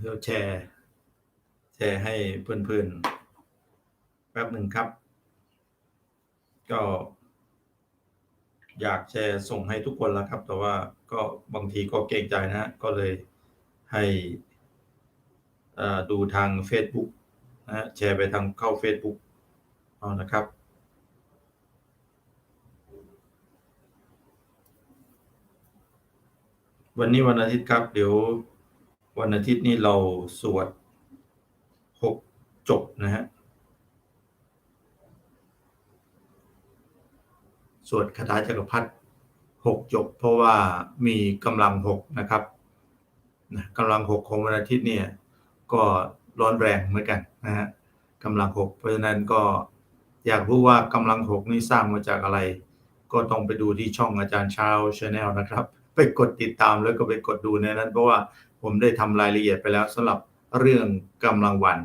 เดี๋ยวแชร์ แชร์ให้เพื่อนๆ แป๊บหนึ่งครับ ก็ อยากแชร์ส่งให้ทุกคนแล้วครับ แต่ว่าก็บางทีก็เกรงใจนะ ก็เลยให้ดูทาง Facebook นะฮะแชร์ไปทางเข้า Facebook เอานะครับวันนี้วันอาทิตย์ครับ เดี๋ยว วันอาทิตย์นี้เราสวดหกจบนะฮะ สวดคาถาจักรพรรดิหกจบ เพราะว่ามีกำลังหกนะครับกำลังหกของวันอาทิตย์เนี่ยก็ร้อนแรงเหมือนกันนะฮะกำลังหกเพราะฉะนั้นก็อยากรู้ว่ากำลังหกนี่สร้างมาจากอะไร ก็ต้องไปดูที่ช่องอาจารย์เช้าชาแนลนะครับ ไปกดติดตามแล้วก็ไปกดดูในนั้น เพราะว่า ผมได้ทำรายละเอียดไปแล้วสำหรับเรื่องกำลังวัน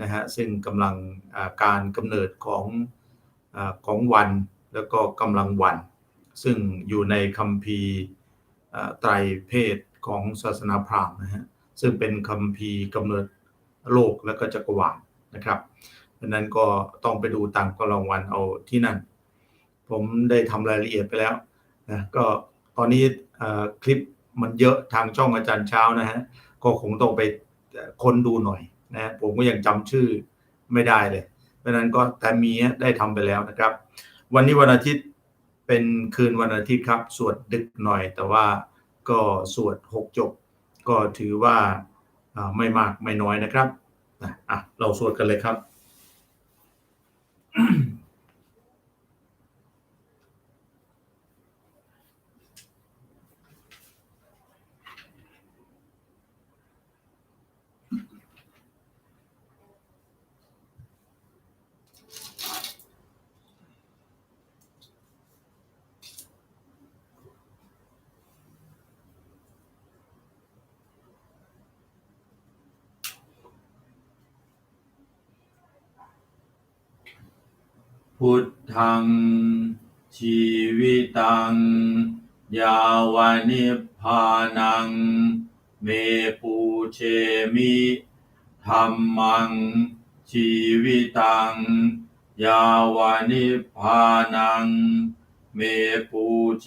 นะฮะซึ่งกำลังการกำเนิดของอของวันแล้วก็กำลังวัน ซึ่งอยู่ในคัมภีไตรเพศของศาสนาพราหมณ์นะฮะซึ่งเป็นคัมภีกำเนิดโลกและก็จักรวาลนะครับดังนั้นก็ต้องไปดูตามกำลังวันเอาที่นั่น ผมได้ทำรายละเอียดไปแล้วนะก็ตอนนี้คลิป มันเยอะทางช่องอาจารย์เช้านะฮะก็คงต้องไปค้นดูหน่อยนะฮะผมก็ยังจำชื่อไม่ได้เลยเพราะฉะนั้นก็แต่มีได้ทำไปแล้วนะครับ วันนี้วันอาทิตย์เป็นคืนวันอาทิตย์ครับ สวดดึกหน่อย แต่ว่าก็สวดหกจบ ก็ถือว่าไม่มากไม่น้อยนะครับนะอะเราสวดกันเลยครับ พุทธัง ชีวิตัง ยาวานิพพานัง เมปูเชมิธรรมัง ชีวิตัง ยาวานิพพานัง เมปูเช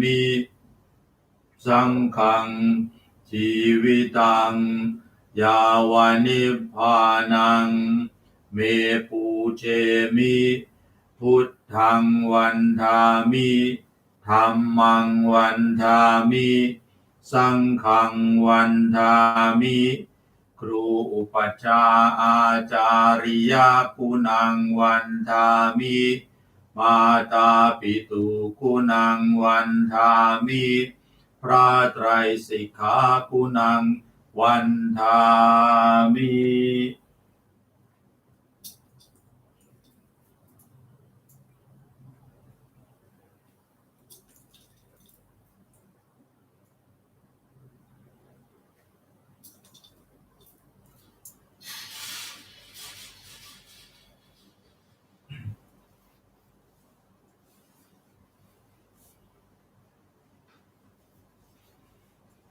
มิ สังฆัง ชีวิตัง ยาวานิพพานัง เมปูเชมิ พุทธังวันทามิธรรมังวันทามิ สังฆังวันทามิ ครูอุปชาย์อาจาริยคุณังวันทามิ มาตาปิตุคุณังวันทามิ พระไตรสิกขาคุณังวันทามิ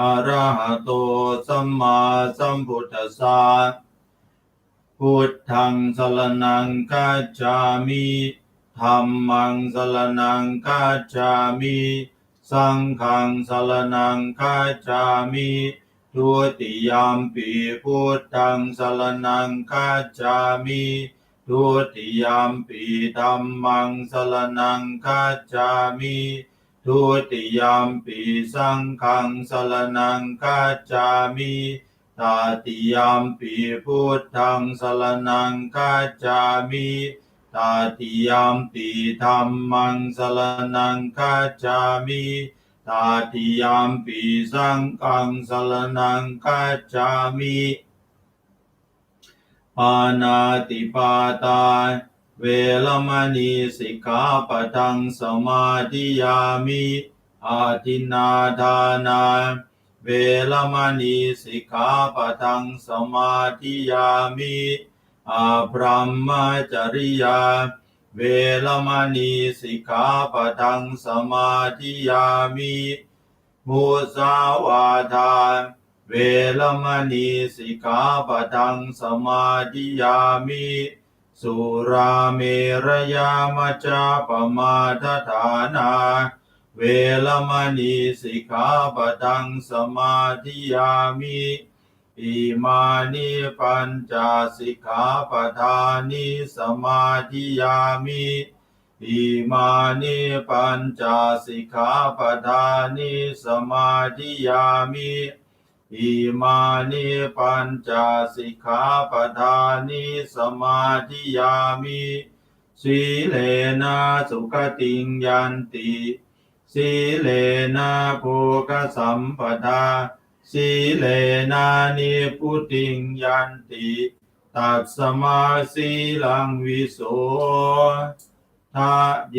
อะระหะโตสัมมาสัมพุทธัสสะพุทธังสรณังกัจามิธัมมังสรณังกัจามิ สังฆังสรณังกัจามิทุติยามปีพุทธังสรณังกัจามิทุติยามปีธัมมังสรณังกัจจามิ ทุติยามปีสังฆังสรณังกัจจามิตาติยามปีพุทธังสรณังกัจจามิตาติยามปีธรรมังสรณังกัจจามิตาติยามปีสังฆังสรนังคัจามิปานาติปาตา เวรมณีสิกขาปะทังสมาธิยามิอาทินาทานา เวรมณีสิกขาปะทังสมาธิยามิอาพรหมจริยา เวรมณีสิกขาปะทังสมาธิยามิมุสาวาทา เวรมณีสิกขาปะทังสมาธิยามิ สุราเมรยามจาปมาทฐานา เวรมณีสิกขาปะทังสมาธิยามิอิมานิปัญจสิกขาปทานิสมาธิยามิอิมานิปัญจสิกขาปทานิสมาธิยามิ อิมานิปัญจสิกขาปทานิสมาธิยามิสีเลนะสุขติงยันติสีเลนะโภคสัมปทาสีเลนะนิพุติงยันติตัสสมาสีลังวิโสทะเย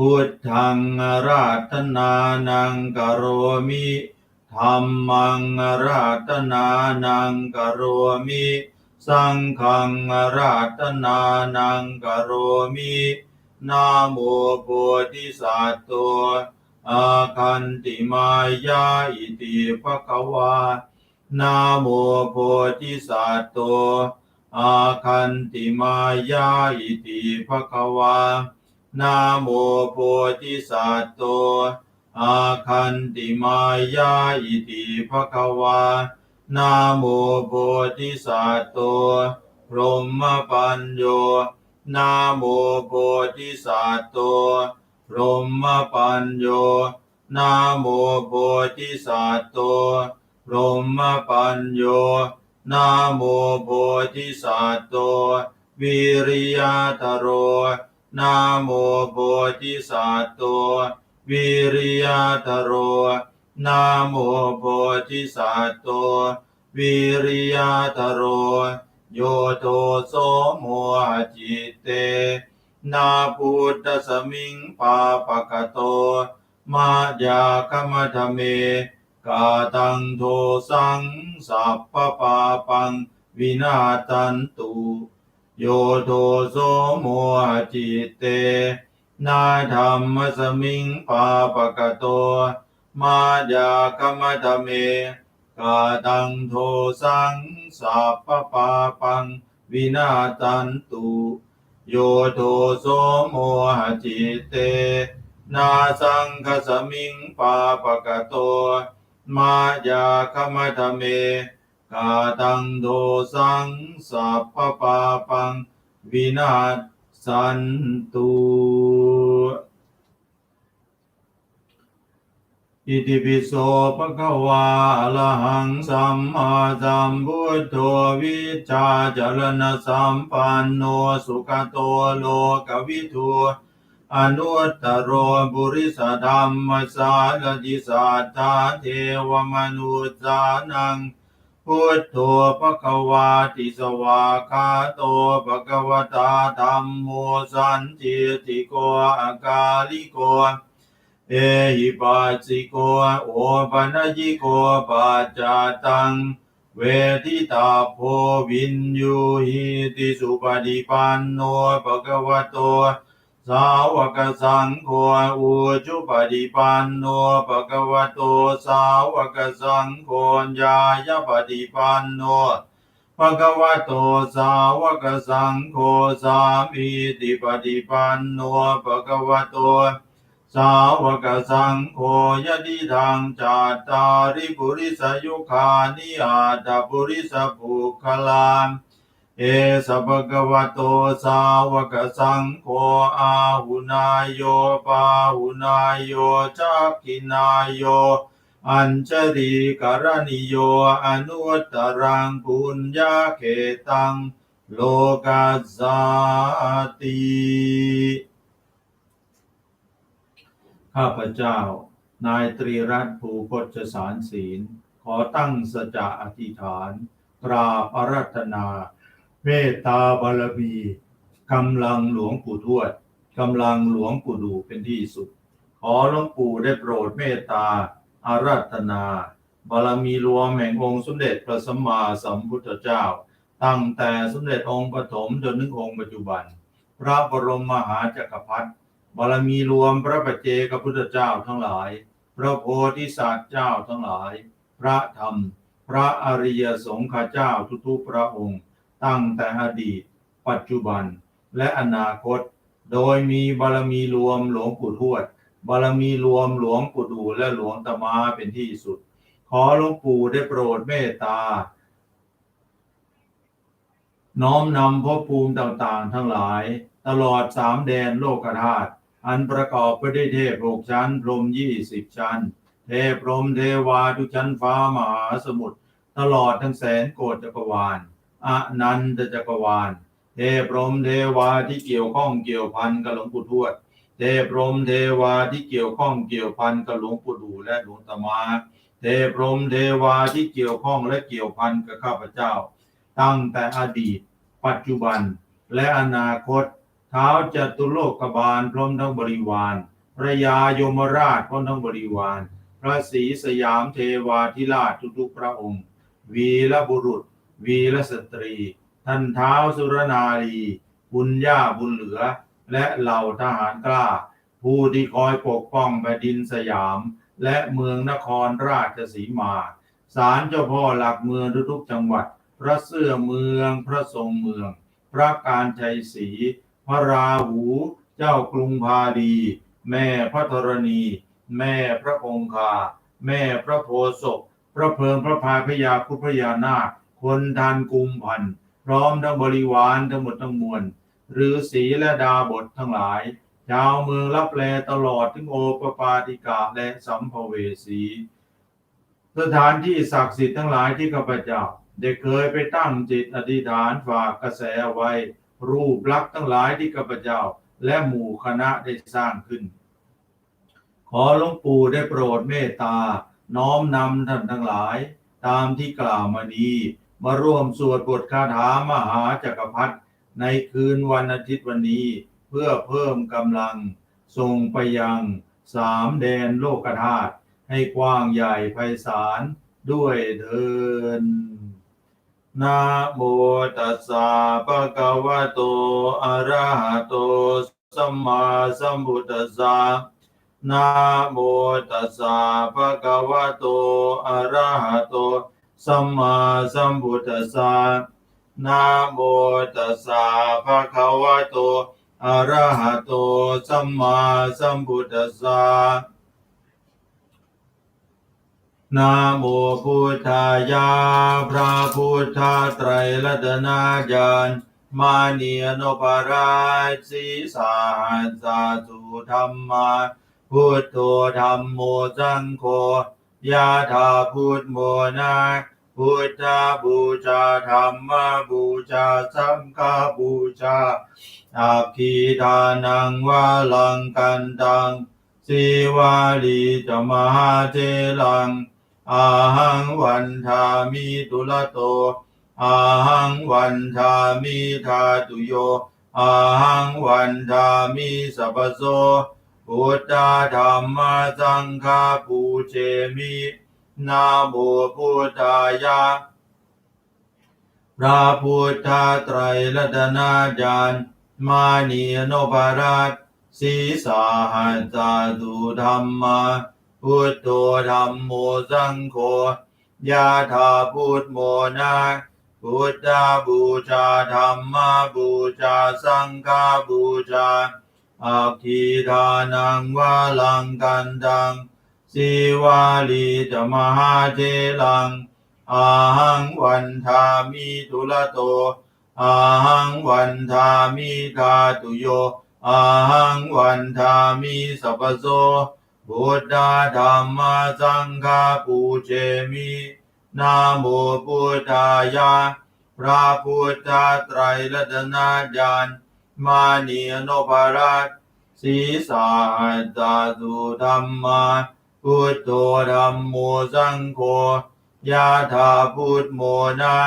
พุทธังราธนานังกโรมิธรรมังราธนานังกโรมิ สังฆังราธนานังกโรมินะโมโพธิสัตโตอาคันติมายาอิติภะคะวานะโมโพธิสัตโตอาคันติมายาอิติภะคะวา นะโมโพธิสัตโตอาคันติมายาอิติภะคะวานะโมโพธิสัตโตพรหมปัญโยนะโมโพธิสัตโตพรหมปัญโยนะโมโพธิสัตโตพรหมปัญโยนะโมโพธิสัตโตวิริยะตโร นะโมโพธิสัตโตวิริยะตโรนะโมโพธิสัตโตวิริยะตโร โยโทโสโมหจิตเต นาพุทธสมิงปาปะกะโต มายาคมะทะเมกาตังโทสังสัพพปาปังวินาตันตุ โยโทโสโมหจิตเต นาธรรมสมิงปาปะกะโต มายาคมะทะเมกาตังโทสังสัพพปาปัง วินาตันตุ โยโทโสโมหจิตเต นาสังคสมิงปาปะกะโต มายาคมะทะเม กาตังโทสังสัพพปาปังวินาศสันตุอิติปิโสภะคะวาอะระหังสัมมาสัมพุทโธวิชาจรณสัมปันโนสุขโตโลกวิทูอนุตตรโรบุริสธรรมสารติสัทธาเทวมนุษย์สานัง พุทโธภะคะวาติสวาคาโตภะคะวตาธัมโมสันติติโกอากาลิโกเอหิปัสสิโกโอปัญญิโกปัจจาตัง เวทิตาโพวินยูหิติสุปฏิปันโนภะคะวะโต สาวกสังโฆอุจุปฏิปันโนภะคะวะโตสาวกสังโฆญายปฏิปันโนภะคะวะโตสาวกสังโฆสามีติปฏิปันโนภะคะวะโตสาวกสังโฆยติทางจัตาริปุริสยุคานิอาตปุริสปุคลา เอสภะกวะโตสาวกสังโฆอาหุนายโยปาหุนายโยจักขินายโย อัญชรีกรณิโยอนุตตรังปุญญาเขตัง โลกัสสาติข้าพเจ้า นายตรีรัตน์ภูพจสารศีล ขอตั้งสัจจะอธิษฐานกราบรัธนา เมตตาบารมีกำลังหลวงปู่ทวดกำลังหลวงปู่ดูเป็นที่สุด ขอหลวงปู่ได้โปรดเมตตาอารัธนา บารมีรวมแห่งองค์สมเด็จพระสัมมาสัมพุทธเจ้า ตั้งแต่สมเด็จองค์ปฐมจนถึงองค์ปัจจุบัน พระบรมมหาจักรพรรดิบารมีรวมพระปัจเจกพุทธเจ้าทั้งหลาย พระโพธิสัตว์เจ้าทั้งหลาย พระธรรม พระอริยสงฆ์เจ้าทุกๆพระองค์ ตั้งแต่อดีต ปัจจุบันและอนาคต โดยมีบารมีรวมหลวงปู่ทวด บารมีรวมหลวงปู่ดูและหลวงตามาเป็นที่สุด ขอหลวงปู่ได้โปรดเมตตา น้อมนำภพภูมิต่างๆ ทั้งหลาย ตลอดสามแดนโลกธาตุอันประกอบไปด้วยเทพหกชั้น พรหมยี่สิบชั้น เทพพรหมเทวาทุชั้นฟ้ามหาสมุทรตลอดทั้งแสนโกฏจักรวาล อนันตจักรวาล เทพรหมเทวาที่เกี่ยวข้องเกี่ยวพันกับหลวงปู่ทวด เทพรหมเทวาที่เกี่ยวข้องเกี่ยวพันกับหลวงปู่ดูและหลวงตามาเทพรหมเทวาที่เกี่ยวข้องและเกี่ยวพันกับข้าพเจ้า ตั้งแต่อดีต ปัจจุบัน และอนาคตเท้าจตุโลกบาลพร้อมทั้งบริวารพระยายมราชพร้อมทั้งบริวาร พระศรีสยามเทวาธิราชทุกๆพระองค์ วีรบุรุษ วีรสตรี ท่านเท้าสุรนารีบุญญาบุญเหลือ และเหล่าทหารกล้า ผู้ที่คอยปกป้องแผ่นดินสยาม และเมืองนครราชสีมาศาลเจ้าพ่อหลักเมืองทุกจังหวัด พระเสื้อเมืองพระทรงเมือง พระการชัยศรีพระราหู เจ้ากรุงพาดี แม่พระธรณี แม่พระองคา แม่พระโพศพพระเพิงพระพายพยาคุพยานาค คนทานกุมพันพร้อมทั้งบริวารทั้งหมดทั้งมวลหรือศีและดาบททั้งหลายชาวเมืองรับแลตลอดถึงโอปปาติกาและสัมภเวสี สถานที่ศักดิ์สิทธิ์ทั้งหลายที่ข้าพเจ้าได้เคยไปตั้งจิตอธิษฐานฝากกระแสไว้ รูปลักษณ์ทั้งหลายที่ข้าพเจ้าและหมู่คณะได้สร้างขึ้น ขอหลวงปู่ได้โปรดเมตตา น้อมนำท่านทั้งหลาย ตามที่กล่าวมานี้ มาร่วมสวดบทคาถามหาจักรพรรดิในคืนวันอาทิตย์วันนี้ เพื่อเพิ่มกำลังส่งไปยังสามแดนโลกธาตุให้กว้างใหญ่ไพศาลด้วยเถินนะโมตัสสะภะคะวะโตอะระหะโตสัมมาสัมพุทธัสสะนะโมตัสสะภะคะวะโตอะระหะโต สัมมาสัมพุทธัสสะนะโมตัสสะภะคะวะโตอะระหะโตสัมมาสัมพุทธัสสะนะโมพุทธายาพระพุทธไตรรัตนาญาณมาเนียนปาราสีสาหัสาธุธรรมาพุทโธธรรมโมสังโฆ ยาธาพุทโมนาพุทธบูชาธรรมบูชาสังฆบูชาอาคีทานังวาลังกันตังสีวาลีจมหาเทลัง อาหังวันทามิตุลโต อาหังวันทามิทาตุโย อาหังวันทามิสัพพโส พุทธธรรมสังฆาปูเชมินาโมพุทธายะพระพุทธไตรรัตนาจารย์มานีโนภารัตสีสาหัสสาธุธรรมาพุทโธธรรมโมสังโฆยาธาพุทโมนาพุทธบูชาธรรมบูชาสังฆบูชา อาคีทานังวาลังกันตังสีวาลีจมหาเทลังอาหังวันทามิทุลโตอาหังวันทามิทาตุโยอาหังวันทามิสัพโสบุตตาธรรมสังฆาปูเชมินะโมพุทธายะพระพุทธไตรรัตนญาณ มานีโนภรัตสีสาหัสสาสุธรรมาพุทโธธรรมโมสังโฆยะถาพุทโมนะ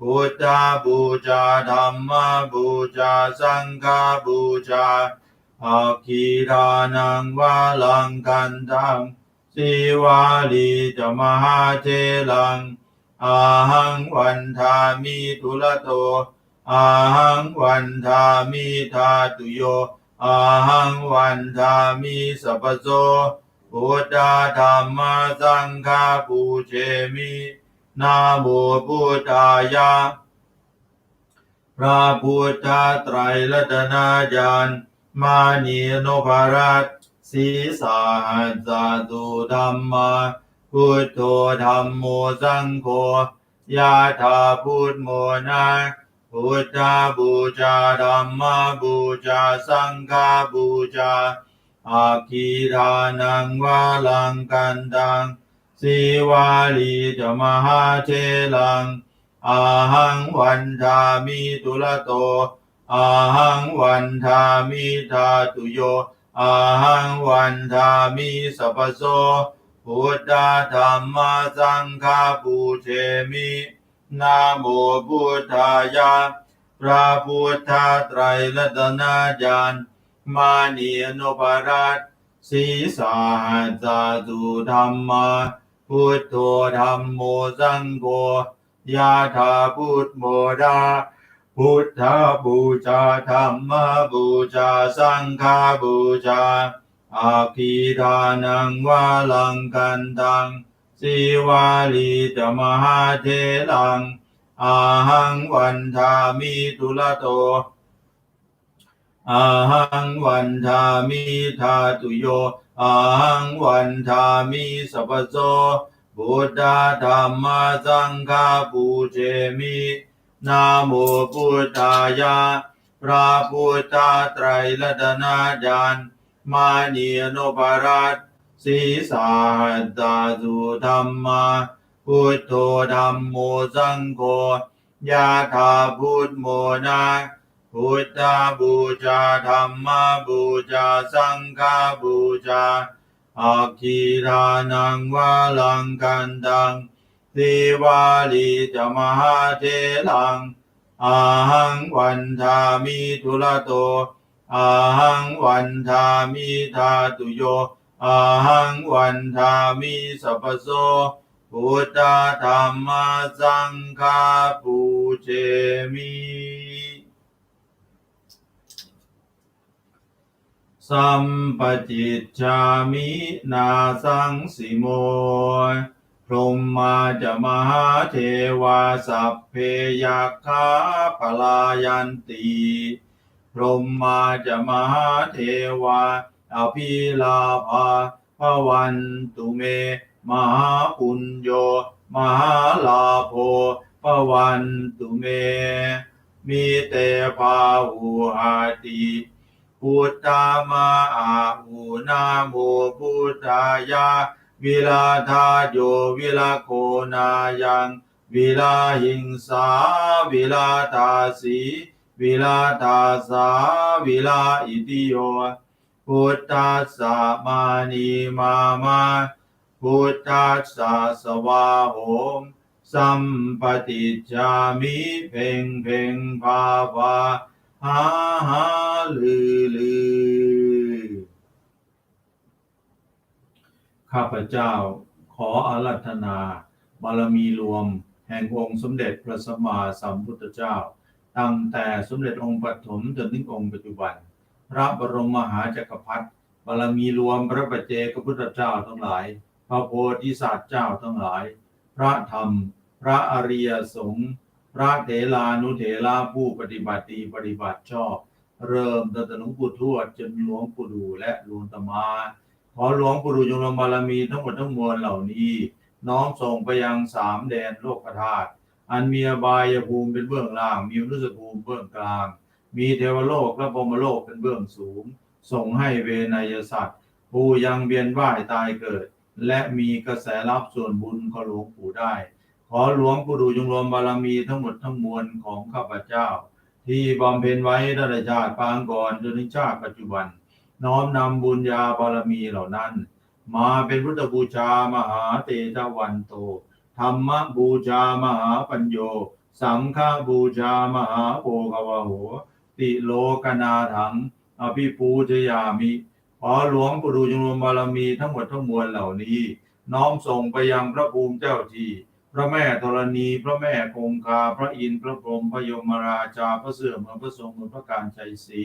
พุทธาบูชาธรรมบูชาสังฆบูชาอาคีทานังวาลังกันตังสีวาลีจมหาเทลังอาหังวันทามิทุละโต อาหังวันทามิทาตุโยอาหังวันทามิสัพพโสพุทธาธรรมสังฆาปูเชมินาโมพุทธายะพระพุทธไตรรัตนาญาณมานีโนภารัตสีสาหัสสาตุธรรมาพุทโธธรรมโมสังโฆยาธาพุทโมนา พุทธาบูชาธรรมบูชาสังฆาบูชาอาคีทานังวาลังกันตังสีวาลีจมหาเทลังอาหังวันทามิตุลโตอาหังวันทามิทาตุโยอาหังวันทามิสัพโสพุทธธรรมสังฆาปูเชมิ นะโมพุทธายะพระพุทธไตรรัตนาญาณมานีโนภารัตสีสาหัสสาตุธรรมาพุทโธธรรมโมสังโฆยาธาพุทโมดาพุทธบูชาธรรมบูชาสังฆาบูชาอาคีทานังวาลังกันตัง สีวาลีจมหาเทลังอาหังวันทามิทุละโตอาหังวันทามิทาตุโยอาหังวันทามิสัพโสพุทธาธรรมสังฆาปูเชมินะโมพุทธายะพระพุทธไตรรัตนาญาณมานีโนภารั สีสาหัสสาสุธรรมาพุทโธธรรมโมสังโฆยาธาพุทโมนาพุทธบูชาธรรมบูชาสังฆบูชาอาคีทานังวาลังกันตังสีวาลีจมหาเทลังอาหังวันทามิทุลโตอาหังวันทามิทาตุโย อาหังวันทามิสัพโสพุทธธรรมสังฆาปูเชมิสัมปจิจจามินาสังสิโมพรหมาจะมหาเทวาสัพเพยัคาปลายันติพรหมาจะมหาเทวา อภิลาภาภวันตุเม มหาปุญโย มหาลาโภภวันตุเม มีเตภาหูอาติพุทธามาอาหูนาโมพุทธายะวิลาทาโยวิลาโคนายังวิลาหิงสาวิลาทาสีวิลาทาสาวิลาอิติโย พุทธัสสะมานีมามาพุทธัสสะสวาโหมสัมปติจามิเพ่งเพ่งภาวาหาหาลือลือ ข้าพเจ้าขออารัธนาบารมีรวม แห่งองค์สมเด็จพระสัมมาสัมพุทธเจ้า ตั้งแต่สมเด็จองค์ปฐมจนถึงองค์ปัจจุบัน พระบรมมหาจักรพรรดิบารมีรวมพระปัจเจกพุทธเจ้าทั้งหลาย พระโพธิสัตว์เจ้าทั้งหลาย พระธรรม พระอริยสงฆ์พระเถลานุเถระผู้ปฏิบัติดีปฏิบัติชอบ เริ่มตั้งแต่หลวงปู่ทวดจนหลวงปู่ดูและหลวงตมา ขอหลวงปู่ดูจงรวมบารมีทั้งหมดทั้งมวลเหล่านี้ น้อมส่งไปยังสามแดนโลกธาตุอันมีอบายภูมิเป็นเบื้องล่างมีมนุษยภูมิเบื้องกลาง มีเทวโลกและพรมโลกเป็นเบื้องสูง ส่งให้เวนยสัตว์ผู้ยังเวียนว่ายตายเกิด และมีกระแสรับส่วนบุญขอหลวงปู่ได้ ขอหลวงปู่ดูจงรวมบารมีทั้งหมดทั้งมวลของข้าพเจ้า ที่บำเพ็ญไว้ตั้งแต่ชาติปางก่อนจนถึงชาติปัจจุบัน น้อมนำบุญญาบารมีเหล่านั้น มาเป็นพุทธบูชามหาเตชะวันโตธรรมบูชามหาปัญโยสังฆบูชามหาโภควโห ติโลกนาถังอภิปูชยามิ ขอหลวงปู่ดูจงรวมบารมีทั้งหมดทั้งมวลเหล่านี้ น้อมส่งไปยังพระภูมิเจ้าที่ พระแม่ธรณี พระแม่คงคา พระอินทร์พระพรหมพระยมราชา พระเสื่อมพระทรงพระการชัยศรี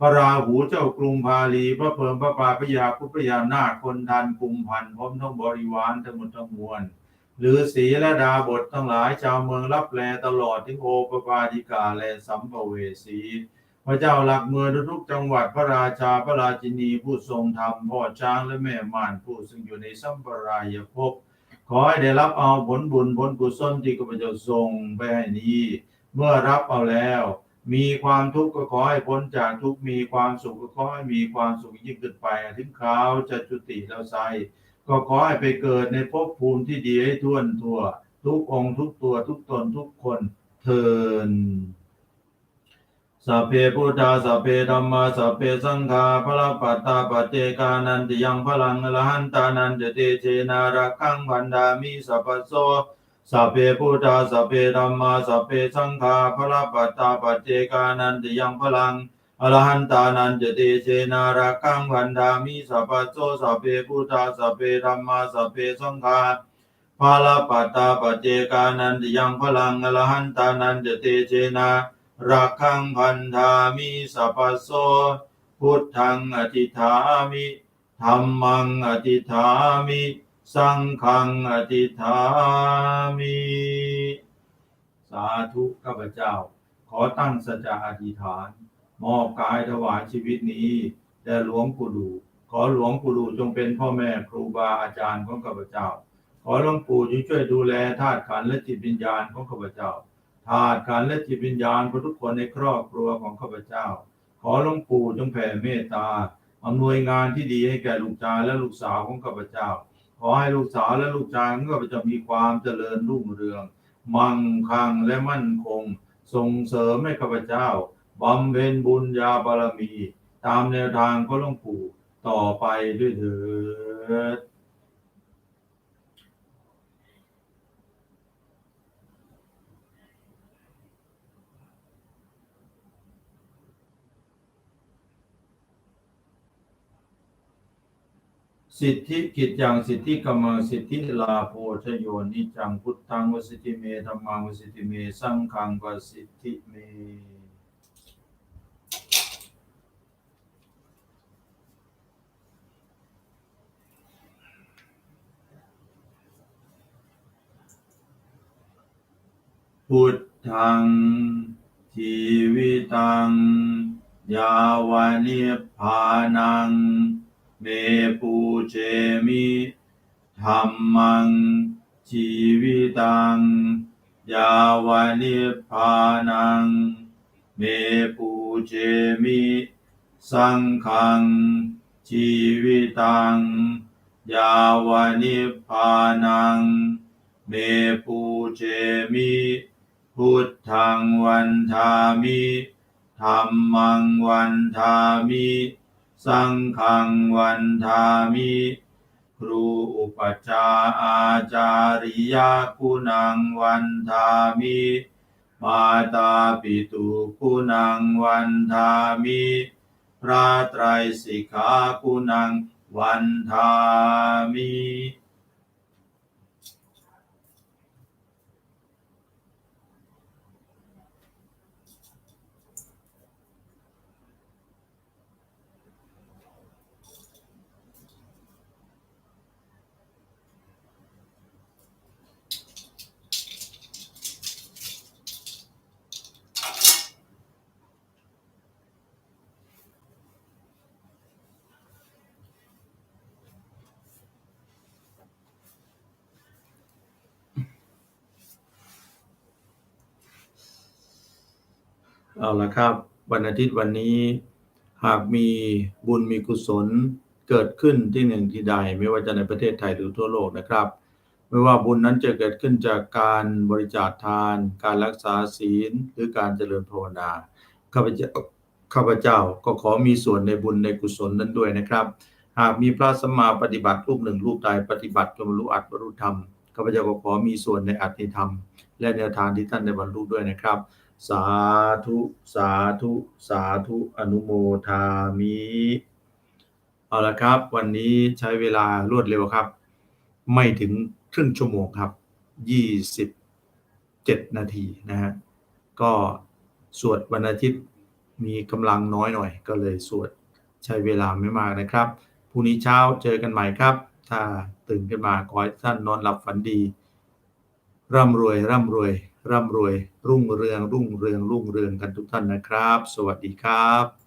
พระราหูเจ้ากรุงพาลี พระเพิมพระปาพระยาพุทธยานาคคนทันกุมพันพร้อมทั้งบริวารทั้งหมดทั้งมวล หรือศีและดาบททั้งหลายชาวเมืองรับแลตลอดถึงโอปปาติกาและสัมภเวสี พระเจ้าหลักเมืองทุกจังหวัดพระราชาพระราชินีผู้ทรงธรรมพ่อช้างและแม่ม่านผู้ซึ่งอยู่ในสัมปรายภพขอให้ได้รับเอาผลบุญผลกุศลที่ข้าพเจ้าส่งไปให้นี้ เมื่อรับเอาแล้ว มีความทุกข์ก็ขอให้พ้นจากทุกข์มีความสุขก็ขอให้มีความสุขยิ่งขึ้นไป ถึงคราวจะจุติแล้วไซ ก็ขอให้ไปเกิดในภพภูมิที่ดีให้ทั่วทั่ว ทุกองค์ทุกตัวทุกตนทุกคนเทินสัพเพพุทธาสัพเพธัมมาสัพเพสังฆาพระปัตตาปเจกานันติยังพลังอรหันตานันจะเตเชนารักขังพันดามิสัพพโสสัพเพพุทธาสัพเพธัมมาสัพเพสังฆาพระปัตตาปเจกานันติยังพลัง อรหันตานันจะเตเชนารักขังพันดามิสัพพโสสัพเพพุทธาสัพเพธัมมาสัพเพสังฆาพระปัตตาปเจกานันติยังพลังอรหันตานันจะเตเชนารักขังพันธามิสัพพโสพุทธังอธิฐามิธรรมังอธิฐามิสังฆังอธิฐามิสาธุข้าพเจ้า ขอตั้งสัจจะอธิษฐาน มอบกายถวายชีวิตนี้แด่หลวงปู่ดูขอหลวงปู่ดูจงเป็นพ่อแม่ครูบาอาจารย์ของข้าพเจ้า ขอหลวงปู่ช่วยดูแลธาตุขันและจิตวิญญาณของข้าพเจ้าธาตุขันและจิตวิญญาณของทุกคนในครอบครัวของข้าพเจ้า ขอหลวงปู่จงแผ่เมตตาอำนวยงานที่ดีให้แก่ลูกชายและลูกสาวของข้าพเจ้า ขอให้ลูกสาวและลูกชายของข้าพเจ้ามีความเจริญรุ่งเรือง มั่งคั่งและมั่นคง ส่งเสริมให้ข้าพเจ้า บำเพ็ญบุญญาบารมี ตามแนวทางของหลวงปู่ต่อไปด้วยเถิดสิทธิกิจอยังสิทธิกรรมสิทธิลาโพชโยนิจังพุทธังวสิทธิเมธรรมังวสิทธิเม สังฆังวสิทธิเม พุทธังชีวิตัง ยาวานิพานัง เมปูเชมิธรรมัง ชีวิตัง ยาวานิพานัง เมปูเชมิ สังฆัง ชีวิตัง ยาวานิพานัง เมปูเชมิ พุทธังวันทามิธรรมังวันทามิ สังฆังวันทามิ ครูอุปชฌาย์อาจาริยคุณังวันทามิมาตาปิตุคุณังวันทามิ พระไตรสิกขาคุณังวันทามิ เอาละครับ วันอาทิตย์วันนี้ หากมีบุญมีกุศลเกิดขึ้นที่หนึ่งที่ใด ไม่ว่าจะในประเทศไทยหรือทั่วโลกนะครับ ไม่ว่าบุญนั้นจะเกิดขึ้นจากการบริจาคทาน การรักษาศีล หรือการเจริญภาวนาข้าพเจ้าข้าพเจ้าก็ขอมีส่วนในบุญในกุศลนั้นด้วยนะครับ หากมีพระสัมมาปฏิบัติรูปหนึ่งรูปใดปฏิบัติจนบรรลุอัตบรรลุธรรมข้าพเจ้าก็ขอมีส่วนในอัตติธรรม และแนวทางที่ท่านได้บรรลุด้วยนะครับ สาธุ สาธุ สาธุ อนุโมทามิ เอาละครับ วันนี้ใช้เวลารวดเร็วครับ ไม่ถึงครึ่งชั่วโมงครับ27นาทีนะฮะ ก็สวดวันอาทิตย์มีกำลังน้อยหน่อย ก็เลยสวดใช้เวลาไม่มากนะครับพรุ่งนี้เช้าเจอกันใหม่ครับ ถ้าตื่นขึ้นมาขอให้ท่านนอนหลับฝันดี ร่ำรวย ร่ำรวย ร่ำรวยรุ่งเรืองรุ่งเรืองรุ่งเรืองกันทุกท่านนะครับ สวัสดีครับ